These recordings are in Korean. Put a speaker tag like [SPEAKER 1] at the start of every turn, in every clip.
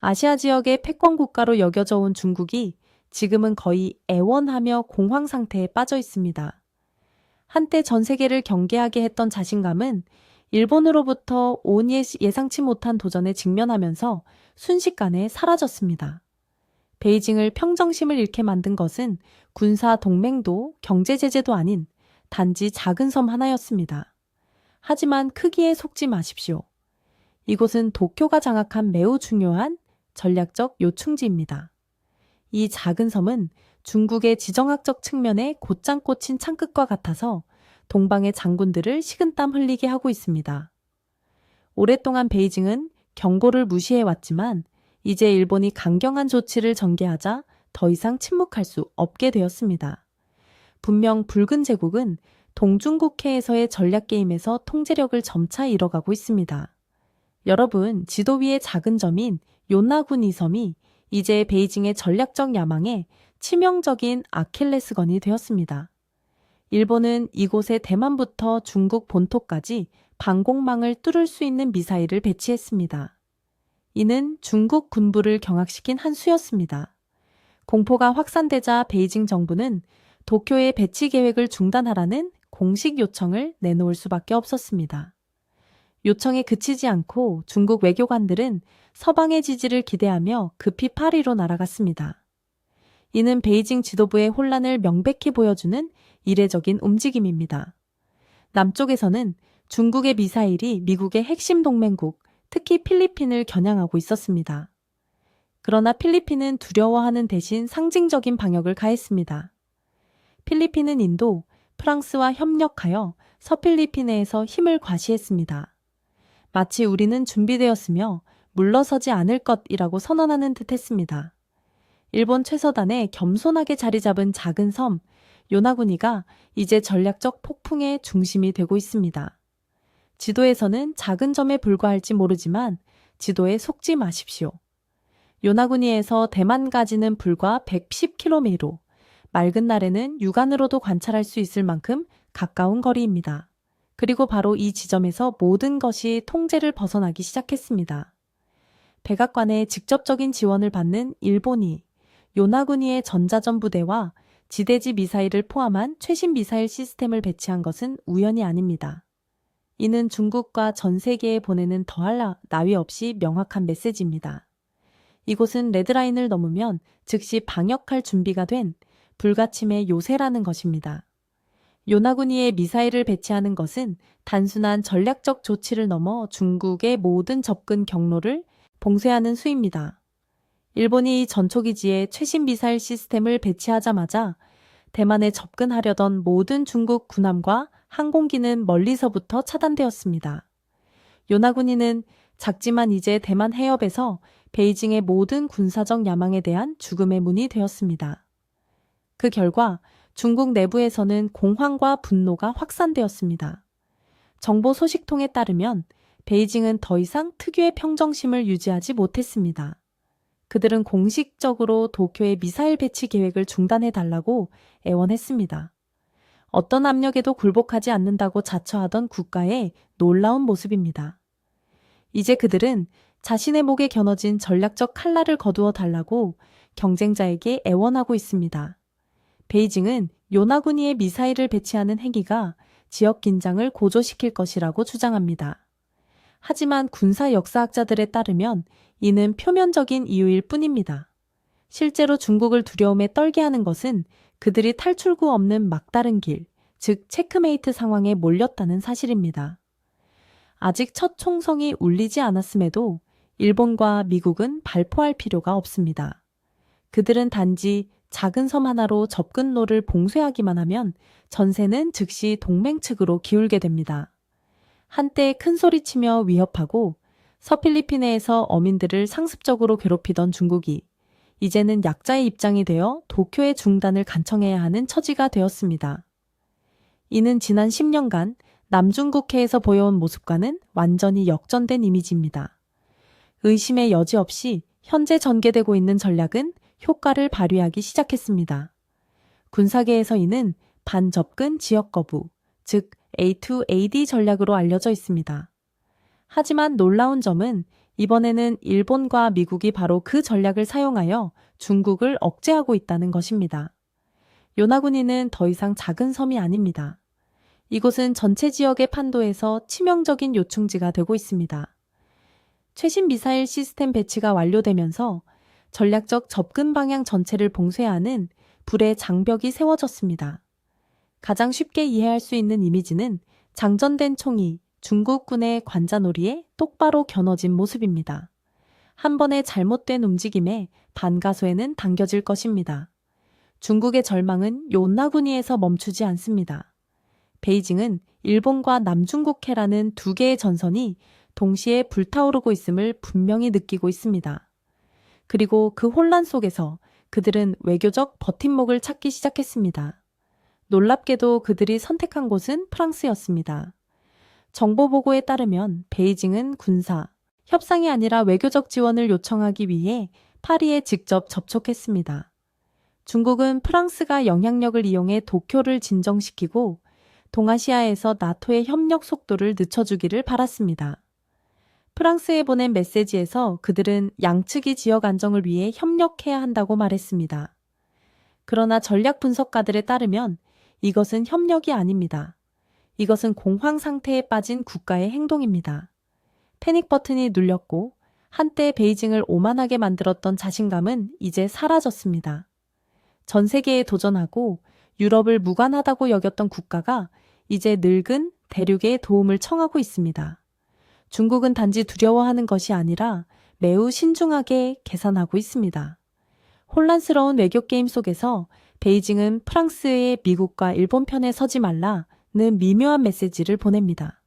[SPEAKER 1] 아시아 지역의 패권 국가로 여겨져 온 중국이 지금은 거의 애원하며 공황 상태에 빠져 있습니다. 한때 전 세계를 경계하게 했던 자신감은 일본으로부터 온 예- 예상치 못한 도전에 직면하면서 순식간에 사라졌습니다. 베이징을 평정심을 잃게 만든 것은 군사 동맹도 경제 제재도 아닌 단지 작은 섬 하나였습니다. 하지만 크기에 속지 마십시오. 이곳은 도쿄가 장악한 매우 중요한 전략적 요충지입니다. 이 작은 섬은 중국의 지정학적 측면에 곧장 꽂힌 창끝과 같아서 동방의 장군들을 식은땀 흘리게 하고 있습니다. 오랫동안 베이징은 경고를 무시해 왔지만 이제 일본이 강경한 조치를 전개하자 더 이상 침묵할 수 없게 되었습니다. 분명 붉은 제국은 동중국해에서의 전략 게임에서 통제력을 점차 잃어가고 있습니다. 여러분, 지도 위의 작은 점인 요나구니 섬이 이제 베이징의 전략적 야망에 치명적인 아킬레스건이 되었습니다. 일본은 이곳에 대만부터 중국 본토까지 방공망을 뚫을 수 있는 미사일을 배치했습니다. 이는 중국 군부를 경악시킨 한 수였습니다. 공포가 확산되자 베이징 정부는 도쿄의 배치 계획을 중단하라는 공식 요청을 내놓을 수밖에 없었습니다. 요청에 그치지 않고 중국 외교관들은 서방의 지지를 기대하며 급히 파리로 날아갔습니다. 이는 베이징 지도부의 혼란을 명백히 보여주는 이례적인 움직임입니다. 남쪽에서는 중국의 미사일이 미국의 핵심 동맹국, 특히 필리핀을 겨냥하고 있었습니다. 그러나 필리핀은 두려워하는 대신 상징적인 방역을 가했습니다. 필리핀은 인도, 프랑스와 협력하여 서필리핀해에서 힘을 과시했습니다. 마치 우리는 준비되었으며 물러서지 않을 것이라고 선언하는 듯 했습니다. 일본 최서단에 겸손하게 자리 잡은 작은 섬, 요나구니가 이제 전략적 폭풍의 중심이 되고 있습니다. 지도에서는 작은 점에 불과할지 모르지만 지도에 속지 마십시오. 요나구니에서 대만까지는 불과 110km로 맑은 날에는 육안으로도 관찰할 수 있을 만큼 가까운 거리입니다. 그리고 바로 이 지점에서 모든 것이 통제를 벗어나기 시작했습니다. 백악관의 직접적인 지원을 받는 일본이 요나구니의 전자전 부대와 지대지 미사일을 포함한 최신 미사일 시스템을 배치한 것은 우연이 아닙니다. 이는 중국과 전 세계에 보내는 더할 나위 없이 명확한 메시지입니다. 이곳은 레드라인을 넘으면 즉시 방역할 준비가 된 불가침의 요새라는 것입니다. 요나구니에 미사일을 배치하는 것은 단순한 전략적 조치를 넘어 중국의 모든 접근 경로를 봉쇄하는 수입니다. 일본이 전초기지에 최신 미사일 시스템을 배치하자마자 대만에 접근하려던 모든 중국 군함과 항공기는 멀리서부터 차단되었습니다. 요나구니는 작지만 이제 대만 해협에서 베이징의 모든 군사적 야망에 대한 죽음의 문이 되었습니다. 그 결과 중국 내부에서는 공황과 분노가 확산되었습니다. 정보 소식통에 따르면 베이징은 더 이상 특유의 평정심을 유지하지 못했습니다. 그들은 공식적으로 도쿄의 미사일 배치 계획을 중단해 달라고 애원했습니다. 어떤 압력에도 굴복하지 않는다고 자처하던 국가의 놀라운 모습입니다. 이제 그들은 자신의 목에 겨눠진 전략적 칼날을 거두어 달라고 경쟁자에게 애원하고 있습니다. 베이징은 요나구니에 미사일을 배치하는 행위가 지역 긴장을 고조시킬 것이라고 주장합니다. 하지만 군사 역사학자들에 따르면 이는 표면적인 이유일 뿐입니다. 실제로 중국을 두려움에 떨게 하는 것은 그들이 탈출구 없는 막다른 길, 즉 체크메이트 상황에 몰렸다는 사실입니다. 아직 첫 총성이 울리지 않았음에도 일본과 미국은 발포할 필요가 없습니다. 그들은 단지 작은 섬 하나로 접근로를 봉쇄하기만 하면 전세는 즉시 동맹 측으로 기울게 됩니다. 한때 큰 소리치며 위협하고 서필리핀해에서 어민들을 상습적으로 괴롭히던 중국이 이제는 약자의 입장이 되어 도쿄의 중단을 간청해야 하는 처지가 되었습니다. 이는 지난 10년간 남중국해에서 보여온 모습과는 완전히 역전된 이미지입니다. 의심의 여지 없이 현재 전개되고 있는 전략은 효과를 발휘하기 시작했습니다. 군사계에서 이는 반접근 지역 거부, 즉 A2AD 전략으로 알려져 있습니다. 하지만 놀라운 점은 이번에는 일본과 미국이 바로 그 전략을 사용하여 중국을 억제하고 있다는 것입니다. 요나구니는 더 이상 작은 섬이 아닙니다. 이곳은 전체 지역의 판도에서 치명적인 요충지가 되고 있습니다. 최신 미사일 시스템 배치가 완료되면서 전략적 접근 방향 전체를 봉쇄하는 불의 장벽이 세워졌습니다. 가장 쉽게 이해할 수 있는 이미지는 장전된 총이 중국군의 관자놀이에 똑바로 겨눠진 모습입니다. 한 번의 잘못된 움직임에 반가소에는 당겨질 것입니다. 중국의 절망은 요나구니에서 멈추지 않습니다. 베이징은 일본과 남중국해라는 두 개의 전선이 동시에 불타오르고 있음을 분명히 느끼고 있습니다. 그리고 그 혼란 속에서 그들은 외교적 버팀목을 찾기 시작했습니다. 놀랍게도 그들이 선택한 곳은 프랑스였습니다. 정보 보고에 따르면 베이징은 군사, 협상이 아니라 외교적 지원을 요청하기 위해 파리에 직접 접촉했습니다. 중국은 프랑스가 영향력을 이용해 도쿄를 진정시키고 동아시아에서 나토의 협력 속도를 늦춰주기를 바랐습니다. 프랑스에 보낸 메시지에서 그들은 양측이 지역 안정을 위해 협력해야 한다고 말했습니다. 그러나 전략 분석가들에 따르면 이것은 협력이 아닙니다. 이것은 공황 상태에 빠진 국가의 행동입니다. 패닉 버튼이 눌렸고 한때 베이징을 오만하게 만들었던 자신감은 이제 사라졌습니다. 전 세계에 도전하고 유럽을 무관하다고 여겼던 국가가 이제 늙은 대륙의 도움을 청하고 있습니다. 중국은 단지 두려워하는 것이 아니라 매우 신중하게 계산하고 있습니다. 혼란스러운 외교 게임 속에서 베이징은 프랑스의 미국과 일본 편에 서지 말라는 미묘한 메시지를 보냅니다.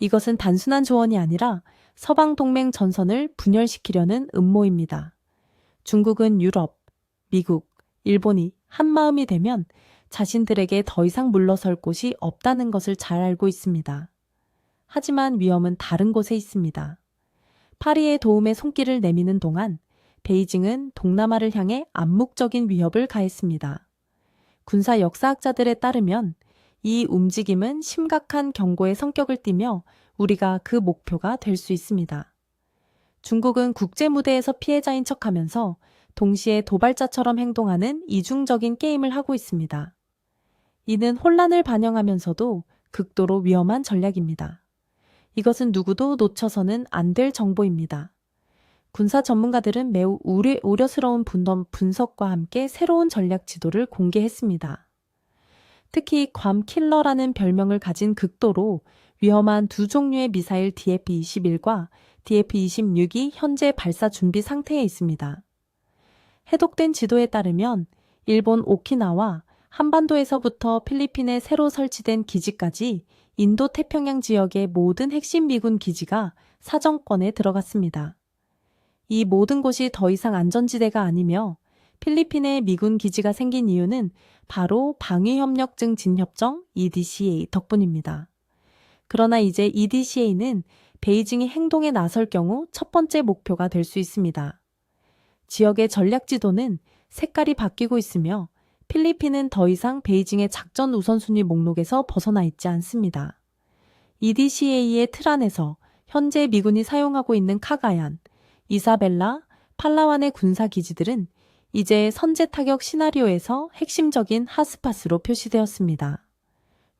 [SPEAKER 1] 이것은 단순한 조언이 아니라 서방 동맹 전선을 분열시키려는 음모입니다. 중국은 유럽, 미국, 일본이 한 마음이 되면 자신들에게 더 이상 물러설 곳이 없다는 것을 잘 알고 있습니다. 하지만 위험은 다른 곳에 있습니다. 파리의 도움에 손길을 내미는 동안 베이징은 동남아를 향해 암묵적인 위협을 가했습니다. 군사 역사학자들에 따르면 이 움직임은 심각한 경고의 성격을 띠며 우리가 그 목표가 될 수 있습니다. 중국은 국제 무대에서 피해자인 척 하면서 동시에 도발자처럼 행동하는 이중적인 게임을 하고 있습니다. 이는 혼란을 반영하면서도 극도로 위험한 전략입니다. 이것은 누구도 놓쳐서는 안 될 정보입니다. 군사 전문가들은 매우 우려, 우려스러운 분석과 함께 새로운 전략 지도를 공개했습니다. 특히 괌 킬러라는 별명을 가진 극도로 위험한 두 종류의 미사일 DF-21과 DF-26이 현재 발사 준비 상태에 있습니다. 해독된 지도에 따르면 일본 오키나와 한반도에서부터 필리핀에 새로 설치된 기지까지 인도 태평양 지역의 모든 핵심 미군 기지가 사정권에 들어갔습니다. 이 모든 곳이 더 이상 안전지대가 아니며 필리핀에 미군 기지가 생긴 이유는 바로 방위협력증 진협정 EDCA 덕분입니다. 그러나 이제 EDCA는 베이징이 행동에 나설 경우 첫 번째 목표가 될 수 있습니다. 지역의 전략 지도는 색깔이 바뀌고 있으며 필리핀은 더 이상 베이징의 작전 우선순위 목록에서 벗어나 있지 않습니다. EDCA의 틀 안에서 현재 미군이 사용하고 있는 카가얀, 이사벨라, 팔라완의 군사 기지들은 이제 선제 타격 시나리오에서 핵심적인 핫스팟으로 표시되었습니다.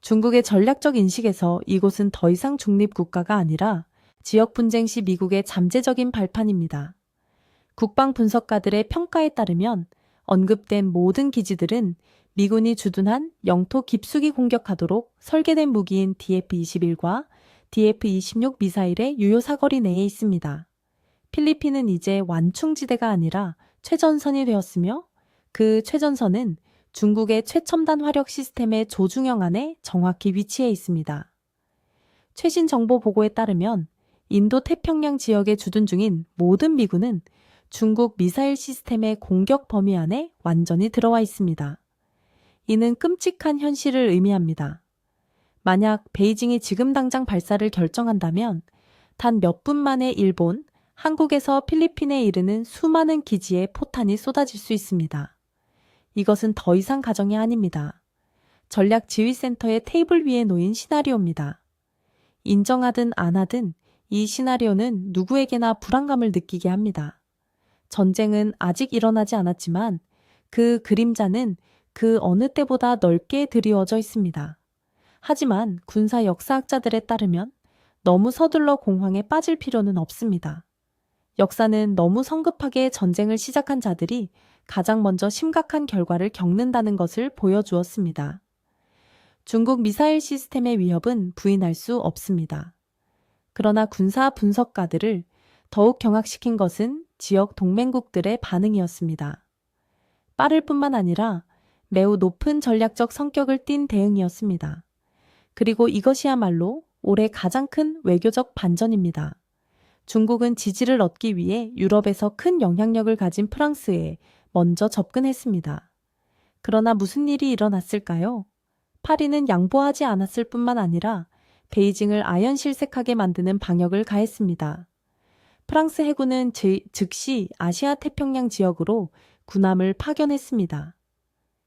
[SPEAKER 1] 중국의 전략적 인식에서 이곳은 더 이상 중립 국가가 아니라 지역 분쟁 시 미국의 잠재적인 발판입니다. 국방 분석가들의 평가에 따르면 언급된 모든 기지들은 미군이 주둔한 영토 깊숙이 공격하도록 설계된 무기인 DF-21과 DF-26 미사일의 유효 사거리 내에 있습니다. 필리핀은 이제 완충지대가 아니라 최전선이 되었으며 그 최전선은 중국의 최첨단 화력 시스템의 조중형 안에 정확히 위치해 있습니다. 최신 정보 보고에 따르면 인도 태평양 지역에 주둔 중인 모든 미군은 중국 미사일 시스템의 공격 범위 안에 완전히 들어와 있습니다. 이는 끔찍한 현실을 의미합니다. 만약 베이징이 지금 당장 발사를 결정한다면 단 몇 분 만에 일본, 한국에서 필리핀에 이르는 수많은 기지에 포탄이 쏟아질 수 있습니다. 이것은 더 이상 가정이 아닙니다. 전략 지휘센터의 테이블 위에 놓인 시나리오입니다. 인정하든 안 하든 이 시나리오는 누구에게나 불안감을 느끼게 합니다. 전쟁은 아직 일어나지 않았지만 그 그림자는 그 어느 때보다 넓게 드리워져 있습니다. 하지만 군사 역사학자들에 따르면 너무 서둘러 공황에 빠질 필요는 없습니다. 역사는 너무 성급하게 전쟁을 시작한 자들이 가장 먼저 심각한 결과를 겪는다는 것을 보여주었습니다. 중국 미사일 시스템의 위협은 부인할 수 없습니다. 그러나 군사 분석가들을 더욱 경악시킨 것은 지역 동맹국들의 반응이었습니다. 빠를 뿐만 아니라 매우 높은 전략적 성격을 띤 대응이었습니다. 그리고 이것이야말로 올해 가장 큰 외교적 반전입니다. 중국은 지지를 얻기 위해 유럽에서 큰 영향력을 가진 프랑스에 먼저 접근했습니다. 그러나 무슨 일이 일어났을까요? 파리는 양보하지 않았을 뿐만 아니라 베이징을 아연실색하게 만드는 방역을 가했습니다. 프랑스 해군은 즉- 즉시 아시아 태평양 지역으로 군함을 파견했습니다.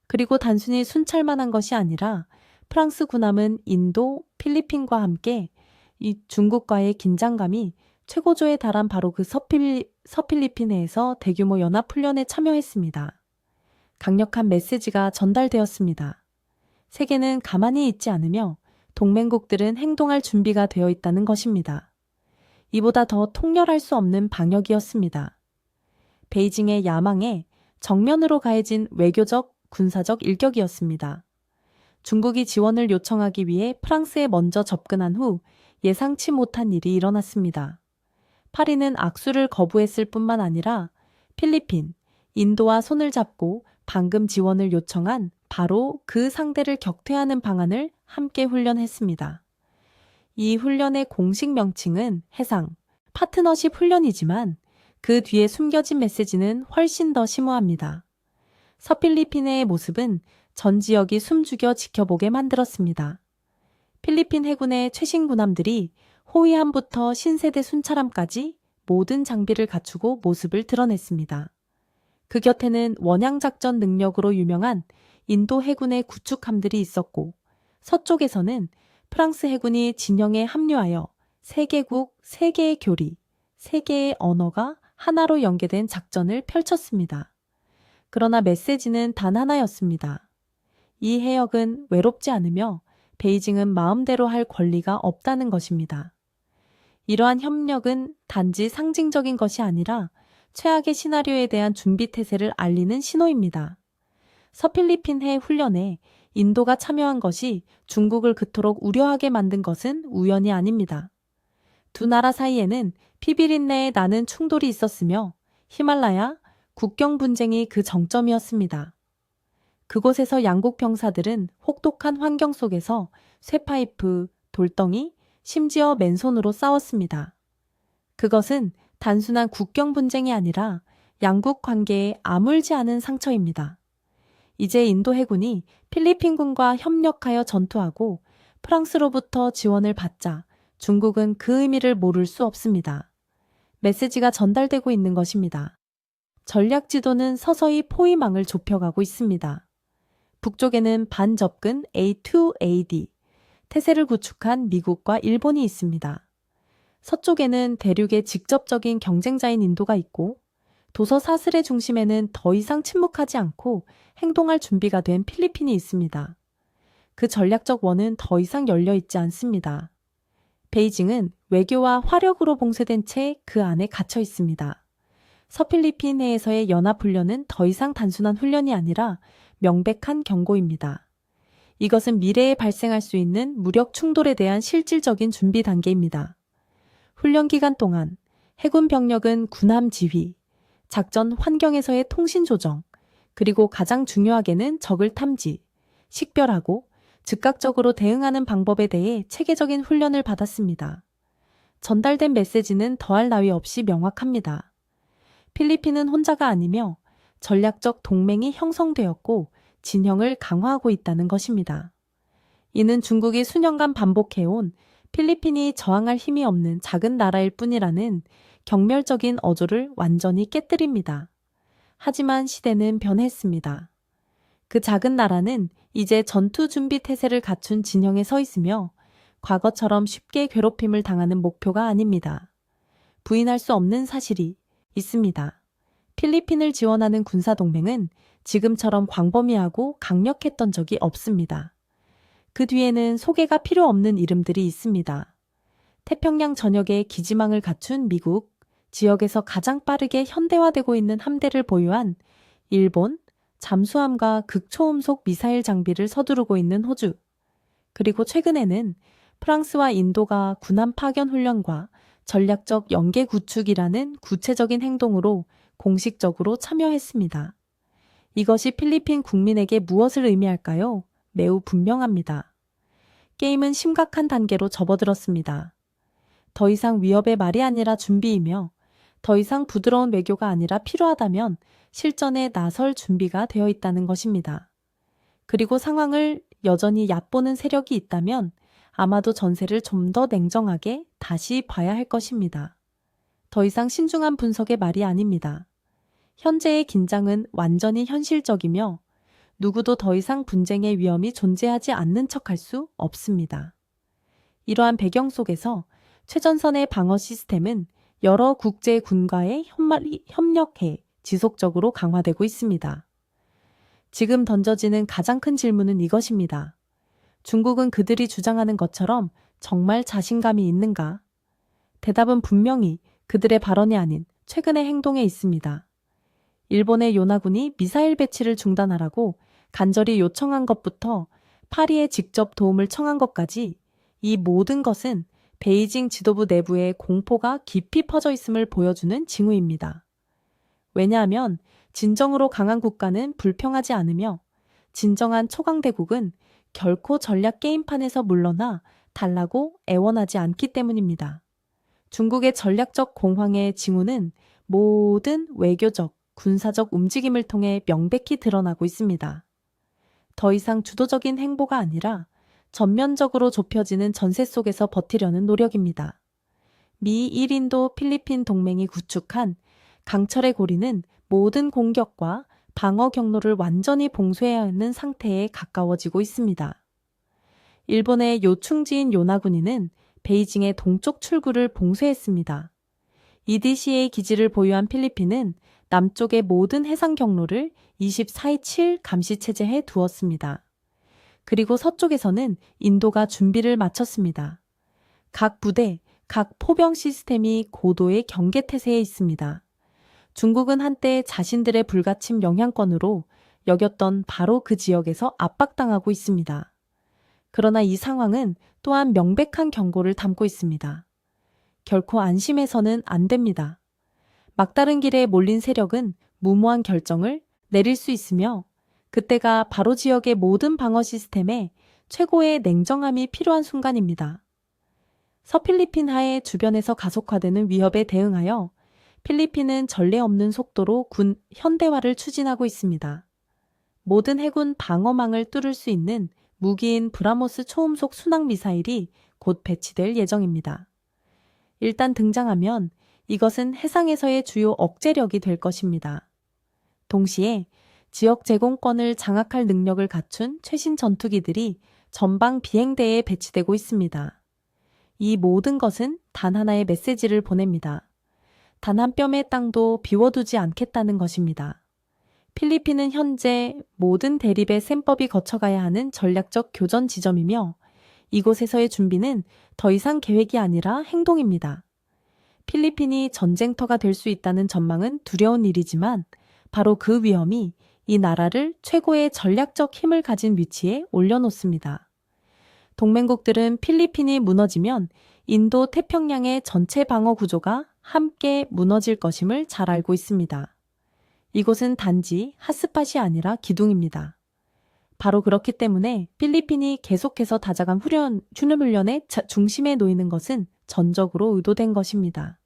[SPEAKER 1] 그리고 단순히 순찰만 한 것이 아니라 프랑스 군함은 인도, 필리핀과 함께 이 중국과의 긴장감이 최고조에 달한 바로 그 서필, 서필리핀해에서 대규모 연합훈련에 참여했습니다. 강력한 메시지가 전달되었습니다. 세계는 가만히 있지 않으며 동맹국들은 행동할 준비가 되어 있다는 것입니다. 이보다 더 통렬할 수 없는 방역이었습니다. 베이징의 야망에 정면으로 가해진 외교적, 군사적 일격이었습니다. 중국이 지원을 요청하기 위해 프랑스에 먼저 접근한 후 예상치 못한 일이 일어났습니다. 파리는 악수를 거부했을 뿐만 아니라 필리핀, 인도와 손을 잡고 방금 지원을 요청한 바로 그 상대를 격퇴하는 방안을 함께 훈련했습니다. 이 훈련의 공식 명칭은 해상, 파트너십 훈련이지만 그 뒤에 숨겨진 메시지는 훨씬 더 심오합니다. 서필리핀의 모습은 전 지역이 숨죽여 지켜보게 만들었습니다. 필리핀 해군의 최신 군함들이 호위함부터 신세대 순찰함까지 모든 장비를 갖추고 모습을 드러냈습니다. 그 곁에는 원양작전 능력으로 유명한 인도 해군의 구축함들이 있었고 서쪽에서는 프랑스 해군이 진영에 합류하여 세계국, 세계의 교리, 세계의 언어가 하나로 연계된 작전을 펼쳤습니다. 그러나 메시지는 단 하나였습니다. 이 해역은 외롭지 않으며 베이징은 마음대로 할 권리가 없다는 것입니다. 이러한 협력은 단지 상징적인 것이 아니라 최악의 시나리오에 대한 준비 태세를 알리는 신호입니다. 서필리핀해 훈련에 인도가 참여한 것이 중국을 그토록 우려하게 만든 것은 우연이 아닙니다. 두 나라 사이에는 피비린내에 나는 충돌이 있었으며 히말라야 국경 분쟁이 그 정점이었습니다. 그곳에서 양국 병사들은 혹독한 환경 속에서 쇠파이프, 돌덩이, 심지어 맨손으로 싸웠습니다. 그것은 단순한 국경 분쟁이 아니라 양국 관계에 아물지 않은 상처입니다. 이제 인도 해군이 필리핀군과 협력하여 전투하고 프랑스로부터 지원을 받자 중국은 그 의미를 모를 수 없습니다. 메시지가 전달되고 있는 것입니다. 전략 지도는 서서히 포위망을 좁혀가고 있습니다. 북쪽에는 반접근 A2AD, 태세를 구축한 미국과 일본이 있습니다. 서쪽에는 대륙의 직접적인 경쟁자인 인도가 있고 도서 사슬의 중심에는 더 이상 침묵하지 않고 행동할 준비가 된 필리핀이 있습니다. 그 전략적 원은 더 이상 열려 있지 않습니다. 베이징은 외교와 화력으로 봉쇄된 채 그 안에 갇혀 있습니다. 서필리핀 내에서의 연합훈련은 더 이상 단순한 훈련이 아니라 명백한 경고입니다. 이것은 미래에 발생할 수 있는 무력 충돌에 대한 실질적인 준비 단계입니다. 훈련 기간 동안 해군 병력은 군함 지휘, 작전 환경에서의 통신 조정, 그리고 가장 중요하게는 적을 탐지, 식별하고 즉각적으로 대응하는 방법에 대해 체계적인 훈련을 받았습니다. 전달된 메시지는 더할 나위 없이 명확합니다. 필리핀은 혼자가 아니며 전략적 동맹이 형성되었고 진영을 강화하고 있다는 것입니다. 이는 중국이 수년간 반복해온 필리핀이 저항할 힘이 없는 작은 나라일 뿐이라는 경멸적인 어조를 완전히 깨뜨립니다. 하지만 시대는 변했습니다. 그 작은 나라는 이제 전투 준비 태세를 갖춘 진영에 서 있으며 과거처럼 쉽게 괴롭힘을 당하는 목표가 아닙니다. 부인할 수 없는 사실이 있습니다. 필리핀을 지원하는 군사동맹은 지금처럼 광범위하고 강력했던 적이 없습니다. 그 뒤에는 소개가 필요 없는 이름들이 있습니다. 태평양 전역에 기지망을 갖춘 미국, 지역에서 가장 빠르게 현대화되고 있는 함대를 보유한 일본, 잠수함과 극초음속 미사일 장비를 서두르고 있는 호주, 그리고 최근에는 프랑스와 인도가 군함 파견 훈련과 전략적 연계 구축이라는 구체적인 행동으로 공식적으로 참여했습니다. 이것이 필리핀 국민에게 무엇을 의미할까요? 매우 분명합니다. 게임은 심각한 단계로 접어들었습니다. 더 이상 위협의 말이 아니라 준비이며 더 이상 부드러운 외교가 아니라 필요하다면 실전에 나설 준비가 되어 있다는 것입니다. 그리고 상황을 여전히 얕보는 세력이 있다면 아마도 전세를 좀 더 냉정하게 다시 봐야 할 것입니다. 더 이상 신중한 분석의 말이 아닙니다. 현재의 긴장은 완전히 현실적이며 누구도 더 이상 분쟁의 위험이 존재하지 않는 척 할 수 없습니다. 이러한 배경 속에서 최전선의 방어 시스템은 여러 국제 군과의 협력해 지속적으로 강화되고 있습니다. 지금 던져지는 가장 큰 질문은 이것입니다. 중국은 그들이 주장하는 것처럼 정말 자신감이 있는가? 대답은 분명히 그들의 발언이 아닌 최근의 행동에 있습니다. 일본의 요나군이 미사일 배치를 중단하라고 간절히 요청한 것부터 파리에 직접 도움을 청한 것까지 이 모든 것은 베이징 지도부 내부에 공포가 깊이 퍼져 있음을 보여주는 징후입니다. 왜냐하면 진정으로 강한 국가는 불평하지 않으며 진정한 초강대국은 결코 전략 게임판에서 물러나 달라고 애원하지 않기 때문입니다. 중국의 전략적 공황의 징후는 모든 외교적, 군사적 움직임을 통해 명백히 드러나고 있습니다. 더 이상 주도적인 행보가 아니라 전면적으로 좁혀지는 전세 속에서 버티려는 노력입니다. 미 1인도 필리핀 동맹이 구축한 강철의 고리는 모든 공격과 방어 경로를 완전히 봉쇄해야 하는 상태에 가까워지고 있습니다. 일본의 요충지인 요나군이는 베이징의 동쪽 출구를 봉쇄했습니다. EDCA 기지를 보유한 필리핀은 남쪽의 모든 해상 경로를 24-7 감시체제해 두었습니다. 그리고 서쪽에서는 인도가 준비를 마쳤습니다. 각 부대, 각 포병 시스템이 고도의 경계 태세에 있습니다. 중국은 한때 자신들의 불가침 영향권으로 여겼던 바로 그 지역에서 압박당하고 있습니다. 그러나 이 상황은 또한 명백한 경고를 담고 있습니다. 결코 안심해서는 안 됩니다. 막다른 길에 몰린 세력은 무모한 결정을 내릴 수 있으며 그때가 바로 지역의 모든 방어 시스템에 최고의 냉정함이 필요한 순간입니다. 서필리핀 하의 주변에서 가속화되는 위협에 대응하여 필리핀은 전례 없는 속도로 군 현대화를 추진하고 있습니다. 모든 해군 방어망을 뚫을 수 있는 무기인 브라모스 초음속 순항 미사일이 곧 배치될 예정입니다. 일단 등장하면 이것은 해상에서의 주요 억제력이 될 것입니다. 동시에 지역 제공권을 장악할 능력을 갖춘 최신 전투기들이 전방 비행대에 배치되고 있습니다. 이 모든 것은 단 하나의 메시지를 보냅니다. 단 한 뼘의 땅도 비워두지 않겠다는 것입니다. 필리핀은 현재 모든 대립의 셈법이 거쳐가야 하는 전략적 교전 지점이며 이곳에서의 준비는 더 이상 계획이 아니라 행동입니다. 필리핀이 전쟁터가 될 수 있다는 전망은 두려운 일이지만 바로 그 위험이 이 나라를 최고의 전략적 힘을 가진 위치에 올려놓습니다. 동맹국들은 필리핀이 무너지면 인도 태평양의 전체 방어 구조가 함께 무너질 것임을 잘 알고 있습니다. 이곳은 단지 핫스팟이 아니라 기둥입니다. 바로 그렇기 때문에 필리핀이 계속해서 다자간 훈련, 훈련의 자- 중심에 놓이는 것은 전적으로 의도된 것입니다.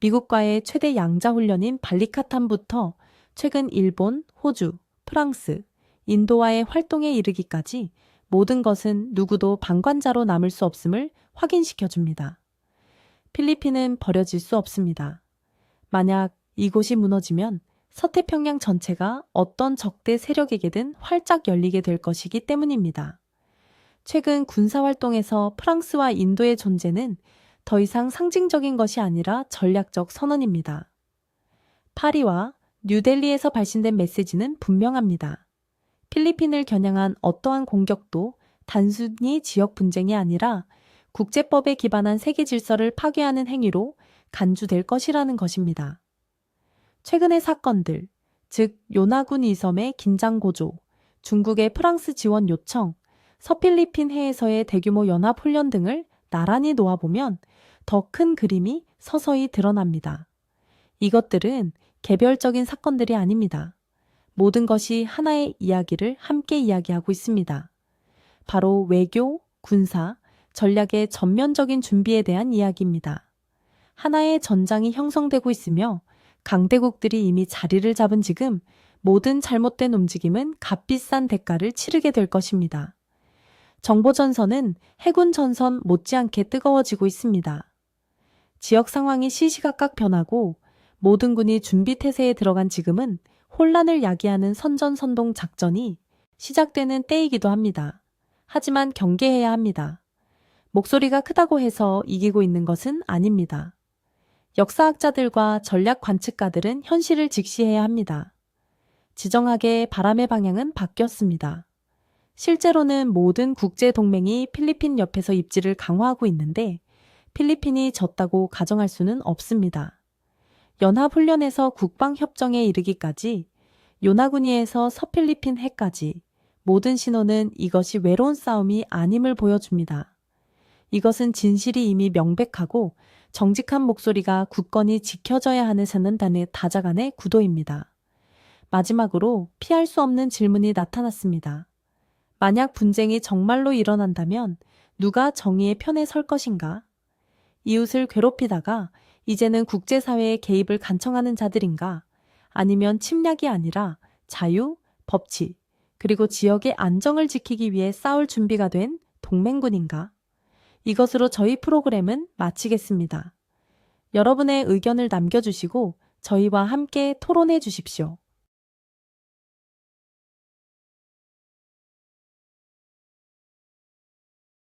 [SPEAKER 1] 미국과의 최대 양자 훈련인 발리카탄부터 최근 일본, 호주, 프랑스, 인도와의 활동에 이르기까지 모든 것은 누구도 방관자로 남을 수 없음을 확인시켜 줍니다. 필리핀은 버려질 수 없습니다. 만약 이곳이 무너지면 서태평양 전체가 어떤 적대 세력에게든 활짝 열리게 될 것이기 때문입니다. 최근 군사활동에서 프랑스와 인도의 존재는 더 이상 상징적인 것이 아니라 전략적 선언입니다. 파리와 뉴델리에서 발신된 메시지는 분명합니다. 필리핀을 겨냥한 어떠한 공격도 단순히 지역 분쟁이 아니라 국제법에 기반한 세계 질서를 파괴하는 행위로 간주될 것이라는 것입니다. 최근의 사건들, 즉 요나군 이섬의 긴장 고조, 중국의 프랑스 지원 요청, 서필리핀 해에서의 대규모 연합 훈련 등을 나란히 놓아보면 더 큰 그림이 서서히 드러납니다. 이것들은 개별적인 사건들이 아닙니다. 모든 것이 하나의 이야기를 함께 이야기하고 있습니다. 바로 외교, 군사, 전략의 전면적인 준비에 대한 이야기입니다. 하나의 전장이 형성되고 있으며 강대국들이 이미 자리를 잡은 지금 모든 잘못된 움직임은 값비싼 대가를 치르게 될 것입니다. 정보전선은 해군 전선 못지않게 뜨거워지고 있습니다. 지역 상황이 시시각각 변하고 모든 군이 준비태세에 들어간 지금은 혼란을 야기하는 선전선동 작전이 시작되는 때이기도 합니다. 하지만 경계해야 합니다. 목소리가 크다고 해서 이기고 있는 것은 아닙니다. 역사학자들과 전략 관측가들은 현실을 직시해야 합니다. 지정하게 바람의 방향은 바뀌었습니다. 실제로는 모든 국제 동맹이 필리핀 옆에서 입지를 강화하고 있는데 필리핀이 졌다고 가정할 수는 없습니다. 연합훈련에서 국방협정에 이르기까지 요나구니에서 서필리핀 해까지 모든 신호는 이것이 외로운 싸움이 아님을 보여줍니다. 이것은 진실이 이미 명백하고 정직한 목소리가 굳건히 지켜져야 하는 사는단의 다자간의 구도입니다. 마지막으로 피할 수 없는 질문이 나타났습니다. 만약 분쟁이 정말로 일어난다면 누가 정의의 편에 설 것인가? 이웃을 괴롭히다가 이제는 국제사회의 개입을 간청하는 자들인가? 아니면 침략이 아니라 자유, 법치, 그리고 지역의 안정을 지키기 위해 싸울 준비가 된 동맹군인가? 이것으로 저희 프로그램은 마치겠습니다. 여러분의 의견을 남겨주시고 저희와 함께 토론해 주십시오.